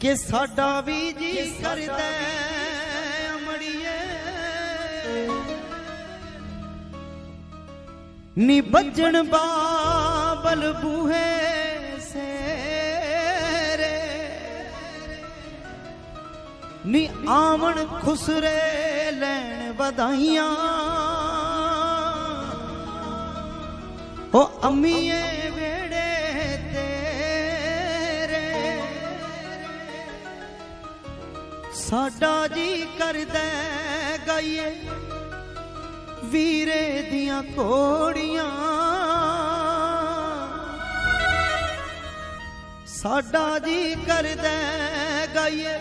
ਕਿ ਸਾਡਾ ਵੀ ਜੀ ਕਰਦਾ ਅਮੜੀਏ। ਨੀ ਬੱਜਣ ਬਾਬਲ ਬੂਹੇ ਸੇਰੇ। ਨੀ ਆਵਣ ਖੁਸਰੇ ਲੈਣ ਵਧਾਈਆਂ। ਹੋ ਅੰਮੀਏ ਸਾਡਾ ਜੀ ਕਰਦਾ ਗਾਈਏ, ਵੀਰੇ ਦੀਆਂ ਕੋੜੀਆਂ ਸਾਡਾ ਜੀ ਕਰਦਾ ਗਾਈਏ,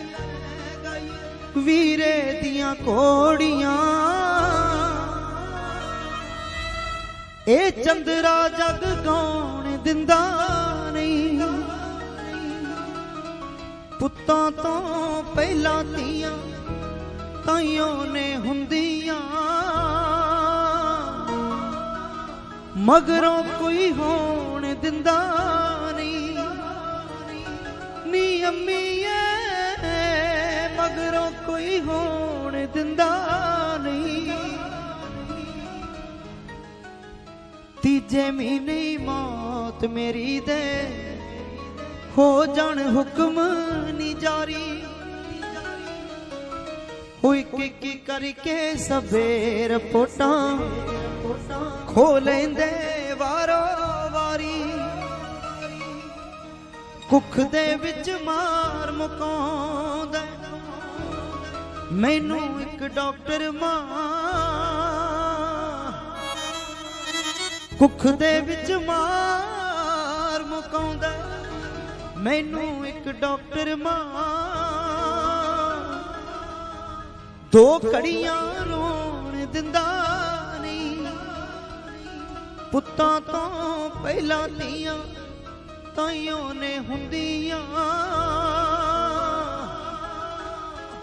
ਵੀਰੇ ਦੀਆਂ ਕੋੜੀਆਂ ਇਹ ਚੰਦਰਾ ਜਗ ਗਾਉਣ ਦਿੰਦਾ। ਪੁੱਤਾਂ ਤੋਂ ਪਹਿਲਾਂ ਤੀਆਂ ਤਾਈਓ ਨੇ ਹੁੰਦੀਆਂ। ਮਗਰੋਂ ਕੋਈ ਹੋਣ ਦਿੰਦਾ ਨਹੀਂ। ਨੀ ਅੰਮੀਏ ਮਗਰੋਂ ਕੋਈ ਹੋਣ ਦਿੰਦਾ ਨਹੀਂ। ਤੀਜੇ ਮਹੀਨੇ ਹੀ ਮੌਤ ਮੇਰੀ ਦੇ। ਹੋ ਜਾਣ ਹੁਕਮ ਨਹੀਂ ਜਾਰੀ। ਹੋਈ ਕਿ ਕੀ ਕਰਕੇ ਸਵੇਰ ਪੋਟਾਂ ਖੋ ਲੈਂਦੇ ਵਾਰੋ ਵਾਰੀ। ਕੁੱਖ ਦੇ ਵਿੱਚ ਮਾਰ ਮੁਕਾਉਂਦਾ ਮੈਨੂੰ ਇੱਕ ਡਾਕਟਰ ਮਾਂ। ਕੁੱਖ ਦੇ ਵਿੱਚ ਮਾਰ ਮੁਕਾਉਂਦਾ ਮੈਨੂੰ ਇੱਕ ਡਾਕਟਰ ਮਾਂ। ਦੋ ਘੜੀਆਂ ਰੋਣ ਦਿੰਦਾ ਨਹੀਂ। ਪੁੱਤਾਂ ਤੋਂ ਪਹਿਲਾਂ ਧੀਆਂ ਤਾਈਓ ਨੇ ਹੁੰਦੀਆਂ।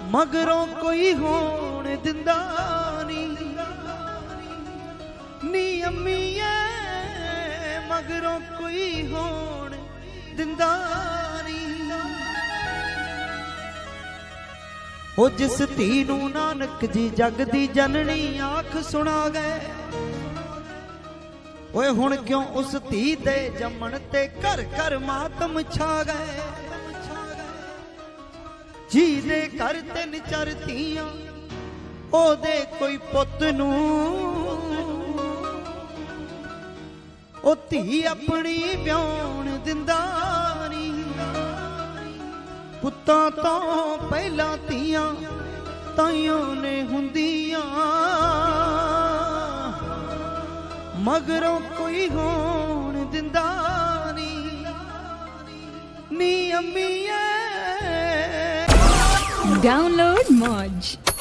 ਮਗਰੋਂ ਕੋਈ ਹੋਣ ਦਿੰਦਾ ਨਹੀਂ। ਨੀ ਅੰਮੀਏ ਮਗਰੋਂ ਕੋਈ ਹੋਣ ਦਿੰਦਾ ਨਹੀਂ ਉਹ ਜਿਸ ਧੀ ਨੂੰ ਨਾਨਕ ਜੀ ਜਗ ਦੀ ਜਨਨੀ ਆਖ ਸੁਣਾ ਗਏ। ਓਏ ਹੁਣ ਕਿਉਂ ਉਸ ਧੀ ਦੇ ਜੰਮਣ ਤੇ ਘਰ ਘਰ ਮਾਤਮ ਛਾ ਗਏ? ਜੀ ਦੇ ਘਰ ਤਿੰਨ ਚਾਰ ਧੀਆਂ, ਉਹਦੇ ਕੋਈ ਪੁੱਤ ਨੂੰ ਉਹ ਧੀ ਆਪਣੀ ਵਿਆਹਣ ਦਿੰਦਾ ਨਹੀਂ ਪੁੱਤਾਂ ਤੋਂ ਪਹਿਲਾਂ ਧੀਆਂ ਤਾਈਓ ਨੇ ਹੁੰਦੀਆਂ। ਮਗਰੋਂ ਕੋਈ ਹੋਣ ਦਿੰਦਾ ਨਹੀਂ ਨੀ ਅੰਮੀਏ ਡਾਊਨਲੋਡ Moj.